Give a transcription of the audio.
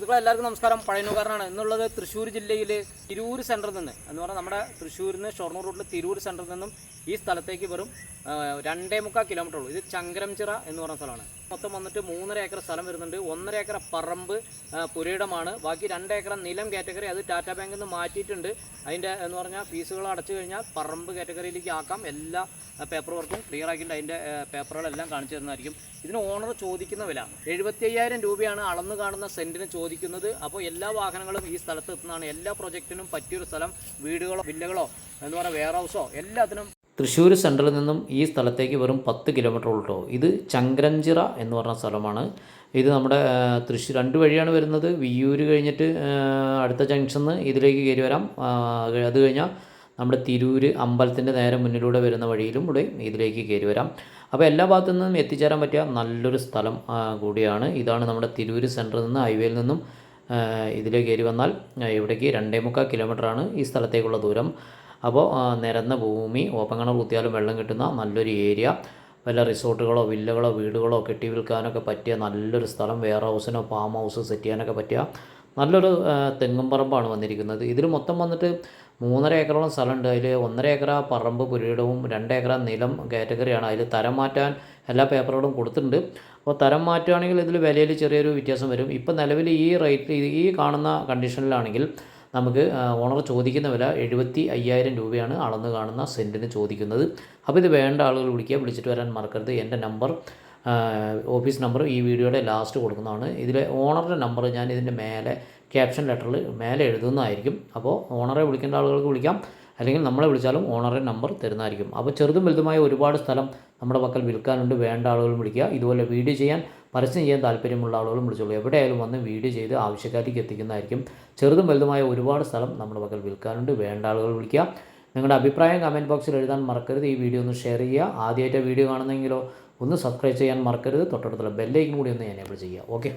സുഹൃത്തുക്കളെ എല്ലാവർക്കും നമസ്കാരം. പഴയനുകാരനാണ് എന്നുള്ളത് തൃശ്ശൂർ ജില്ലയിലെ തിരൂർ സെന്ററിൽ നിന്ന്. എന്ന് പറഞ്ഞാൽ നമ്മുടെ തൃശ്ശൂരിൽ നിന്ന് ഷൊർണൂർ റോഡിൽ തിരൂർ സെന്ററിൽ നിന്നും ഈ സ്ഥലത്തേക്ക് വെറും രണ്ടേ മുക്കാൽ കിലോമീറ്റർ ഉള്ളൂ. ഇത് ചങ്കരംചിറ എന്ന് പറഞ്ഞ സ്ഥലമാണ്. മൊത്തം വന്നിട്ട് മൂന്നര ഏക്കർ സ്ഥലം വരുന്നുണ്ട്. ഒന്നര ഏക്കർ പറമ്പ് പുരയിടമാണ്. ബാക്കി രണ്ട് ഏക്കർ നിലം കാറ്റഗറി അത് ടാറ്റ ബാങ്കിൽ നിന്ന് മാറ്റിയിട്ടുണ്ട്. അതിന്റെ എന്ന് പറഞ്ഞാൽ ഫീസുകൾ അടച്ചു കഴിഞ്ഞാൽ പറമ്പ് കാറ്റഗറിയിലേക്ക് ആക്കാം. എല്ലാ പേപ്പർ വർക്കും ക്ലിയർ ആക്കിയിട്ട് അതിന്റെ പേപ്പറുകളെല്ലാം കാണിച്ചു തരുന്നതായിരിക്കും. ഇതിന് ഓണർ ചോദിക്കുന്ന വില എഴുപത്തി അയ്യായിരം രൂപയാണ് അളന്ന് കാണുന്ന സെന്റിന് ചോദിക്കുന്നത്. അപ്പോൾ എല്ലാ വാഹനങ്ങളും ഈ സ്ഥലത്ത് എത്തുന്നതാണ്. എല്ലാ പ്രൊജക്റ്റിനും പറ്റിയൊരു സ്ഥലം വീടുകളോ വില്ലകളോ എന്ന് പറയുക വെയർ ഹൗസോ എല്ലാത്തിനും തൃശ്ശൂർ സെൻട്രലിൽ നിന്നും ഈ സ്ഥലത്തേക്ക് വെറും പത്ത് കിലോമീറ്റർ ഉള്ളൂ ഇത് ചങ്കരഞ്ചിറ എന്ന് പറഞ്ഞ സ്ഥലമാണ്. ഇത് നമ്മുടെ തൃശ്ശൂർ രണ്ട് വഴിയാണ് വരുന്നത്. വിയ്യൂർ കഴിഞ്ഞിട്ട് അടുത്ത ജംഗ്ഷനിൽ ഇതിലേക്ക് കയറി വരാം. അത് കഴിഞ്ഞാൽ നമ്മുടെ തിരൂർ അമ്പലത്തിന്റെ നേരെ മുന്നിലൂടെ വരുന്ന വഴിയിലും കൂടെ ഇതിലേക്ക് കയറി വരാം. അപ്പോൾ എല്ലാ ഭാഗത്തു നിന്നും എത്തിച്ചേരാൻ പറ്റിയ നല്ലൊരു സ്ഥലം കൂടിയാണ്. ഇതാണ് നമ്മുടെ തിരൂർ സെന്ററിൽ നിന്ന് ഹൈവേയിൽ നിന്നും ഇതിലേക്ക് കയറി വന്നാൽ ഇവിടേക്ക് രണ്ടേ മുക്കാൽ കിലോമീറ്ററാണ് ഈ സ്ഥലത്തേക്കുള്ള ദൂരം. അപ്പോൾ നിരന്ന ഭൂമി ഓപ്പങ്ങണ കുത്തിയാലും വെള്ളം കിട്ടുന്ന നല്ലൊരു ഏരിയ. വല്ല റിസോർട്ടുകളോ വില്ലകളോ വീടുകളോ കെട്ടി വിൽക്കാനൊക്കെ പറ്റിയ നല്ലൊരു സ്ഥലം. വെയർ ഹൗസിനോ ഫാം ഹൗസ് സെറ്റ് ചെയ്യാനൊക്കെ പറ്റിയ നല്ലൊരു തെങ്ങും പറമ്പാണ് വന്നിരിക്കുന്നത്. ഇതിൽ മൊത്തം വന്നിട്ട് മൂന്നര ഏക്കറോളം സ്ഥലമുണ്ട്. അതിൽ ഒന്നര ഏക്കർ പറമ്പ് പുരയിടവും രണ്ട് ഏക്കറ നിലം കാറ്റഗറിയാണ്. അതിൽ തരം മാറ്റാൻ എല്ലാ പേപ്പറുകളും കൊടുത്തിട്ടുണ്ട്. അപ്പോൾ തരം മാറ്റുകയാണെങ്കിൽ ഇതിൽ വിലയിൽ ചെറിയൊരു വ്യത്യാസം വരും. ഇപ്പോൾ നിലവിൽ ഈ റേറ്റ് ഈ കാണുന്ന കണ്ടീഷനിലാണെങ്കിൽ നമുക്ക് ഓണർ ചോദിക്കുന്ന വില എഴുപത്തി അയ്യായിരം രൂപയാണ് അളന്ന് കാണുന്ന സെന്റിന് ചോദിക്കുന്നത്. അപ്പോൾ ഇത് വേണ്ട ആളുകൾ വിളിക്കുക വിളിച്ചിട്ട് വരാൻ മറക്കരുത്. എന്റെ നമ്പർ ഓഫീസ് നമ്പർ ഈ വീഡിയോയുടെ ലാസ്റ്റ് കൊടുക്കുന്നതാണ്. ഇതിലെ ഓണറുടെ നമ്പർ ഞാൻ ഇതിന്റെ മേലെ ക്യാപ്ഷൻ ലെറ്ററിൽ മേലെ എഴുതുന്നതായിരിക്കും. അപ്പോൾ ഓണറെ വിളിക്കേണ്ട ആളുകൾക്ക് വിളിക്കാം. അല്ലെങ്കിൽ നമ്മളെ വിളിച്ചാലും ഓണറുടെ നമ്പർ തരുന്നതായിരിക്കും. അപ്പോൾ ചെറുതും വലുതുമായ ഒരുപാട് സ്ഥലം നമ്മുടെ പക്കൽ വിൽക്കാനുണ്ട്. വേണ്ട ആളുകൾ വിളിക്കുക. ഇതുപോലെ വീഡിയോ ചെയ്യാൻ പരസ്യം ചെയ്യാൻ താല്പര്യമുള്ള ആളുകളും വിളിച്ചോളൂ. എവിടെയായാലും വന്ന് വീഡിയോ ചെയ്ത് ആവശ്യക്കാരിക്ക് എത്തിക്കുന്നതായിരിക്കും. ചെറുതും വലുതുമായ ഒരുപാട് സ്ഥലം നമ്മുടെ പക്കൽ വിൽക്കാനുണ്ട്. വേണ്ട ആളുകൾ വിളിക്കുക. നിങ്ങളുടെ അഭിപ്രായം കമന്റ് ബോക്സിൽ എഴുതാൻ മറക്കരുത്. ഈ വീഡിയോ ഒന്ന് ഷെയർ ചെയ്യുക. ആദ്യമായിട്ട് വീഡിയോ കാണുന്നെങ്കിലോ ഒന്ന് സബ്സ്ക്രൈബ് ചെയ്യാൻ മറക്കരുത്. തൊട്ടടുത്തുള്ള ബെല്ലൈക്കും കൂടി ഒന്ന് എനേബിൾ ചെയ്യുക. ഓക്കെ